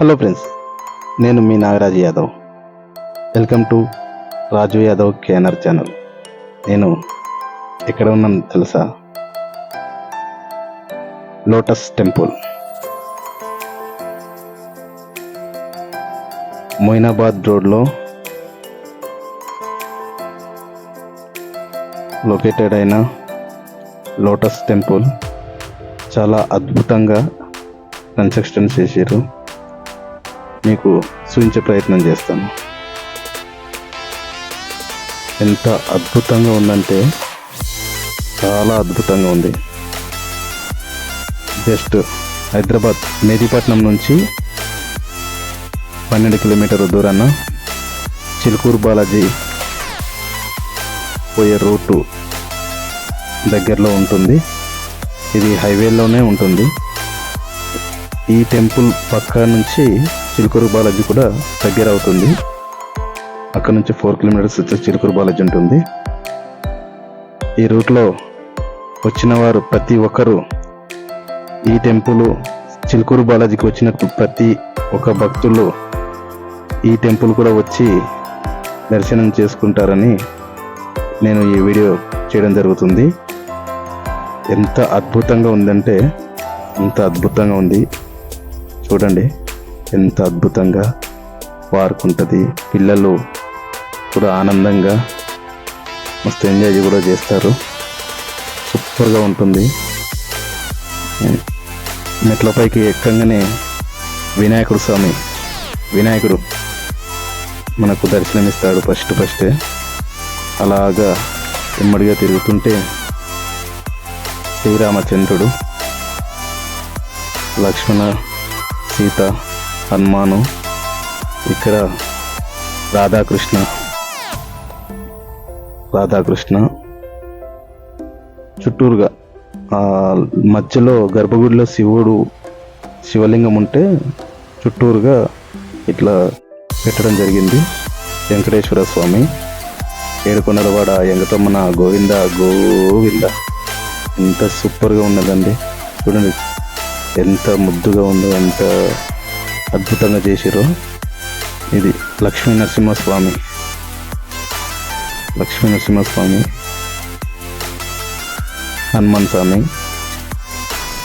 Hello friends నేను మీ Nagaraj Yadav. Welcome to Raju Yadav కేనర్ ఛానల్ నేను ఎక్కడ ఉన్నాను తెలుసా? లోటస్ టెంపుల్ మొయినాబాద్ రోడ్లో లొకేటెడ్ అయిన లోటస్ టెంపుల్ చాలా అద్భుతంగా కన్స్ట్రక్షన్ చేశారు. మీకు చూపించే ప్రయత్నం చేస్తాను. ఎంత అద్భుతంగా ఉందంటే చాలా అద్భుతంగా ఉంది. జస్ట్ హైదరాబాద్ మెహదీపట్నం నుంచి పన్నెండు కిలోమీటర్ దూరాన చిలుకూరు బాలాజీ పోయే రూటు దగ్గరలో ఉంటుంది. ఇది హైవేలోనే ఉంటుంది. ఈ టెంపుల్ పక్క నుంచి చిలుకూరు బాలాజీ కూడా దగ్గర అవుతుంది. అక్కడ నుంచి ఫోర్ కిలోమీటర్స్ వచ్చే చిలుకూరు బాలాజీ ఉంటుంది. ఈ రూట్లో వచ్చిన వారు ప్రతి ఒక్కరూ ఈ టెంపుల్ చిలుకూరు బాలాజీకి వచ్చిన ప్రతి ఒక్క భక్తులు ఈ టెంపుల్ కూడా వచ్చి దర్శనం చేసుకుంటారని నేను ఈ వీడియో చేయడం జరుగుతుంది. ఎంత అద్భుతంగా ఉందంటే అంత అద్భుతంగా ఉంది. చూడండి. ఎంత అద్భుతంగా వారుకుంటుంది ఉంటుంది పిల్లలు కూడా ఆనందంగా మస్తు ఎంజాయ్ కూడా చేస్తారు. సూపర్గా ఉంటుంది. మెట్లపైకి ఎక్కంగానే వినాయకుడు స్వామి వినాయకుడు మనకు దర్శనమిస్తాడు ఫస్ట్ ఫస్ట్. అలాగా ఇమ్మడిగా తిరుగుతుంటే శ్రీరామచంద్రుడు లక్ష్మణ సీత హనుమాను ఇక్కడ రాధాకృష్ణ. రాధాకృష్ణ. చుట్టూరుగా మధ్యలో గర్భగుడిలో శివుడు శివలింగం ఉంటే చుట్టూరుగా ఇట్లా పెట్టడం జరిగింది. వెంకటేశ్వర స్వామి. ఏడుకొండలవాడ ఎంగతమ్మన గోవింద గోవింద. ఎంత సూపర్గా ఉన్నదండి. చూడండి ఎంత ముద్దుగా ఉందో ఎంత అద్భుతంగా చేసిరో ఇది లక్ష్మీ నరసింహస్వామి. లక్ష్మీ నరసింహస్వామి. హనుమాన్ స్వామి.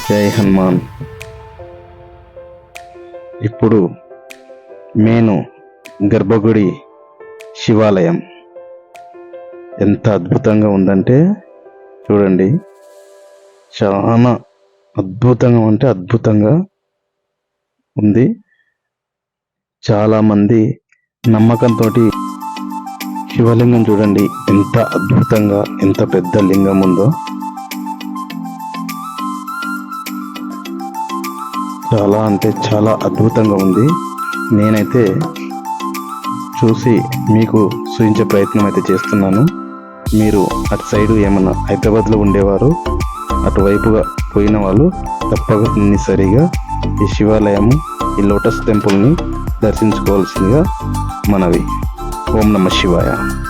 జై హనుమాన్. ఇప్పుడు మేను గర్భగుడి శివాలయం. ఎంత అద్భుతంగా ఉందంటే చూడండి. చాలా అద్భుతంగా అంటే అద్భుతంగా ఉంది. చాలామంది నమ్మకంతో శివలింగం చూడండి. ఎంత అద్భుతంగా ఎంత పెద్ద లింగం ఉందో. చాలా అంటే చాలా అద్భుతంగా ఉంది. నేనైతే చూసి మీకు చూపించే ప్రయత్నం అయితే చేస్తున్నాను. మీరు అటు సైడు ఏమన్నా హైదరాబాద్లో ఉండేవారు అటువైపుగా పోయిన వాళ్ళు తప్పనిసరిగా ఈ శివాలయము ఈ లోటస్ టెంపుల్ని దర్శించుకోవాల్సిందిగా మనవి. ఓం నమ శివాయ.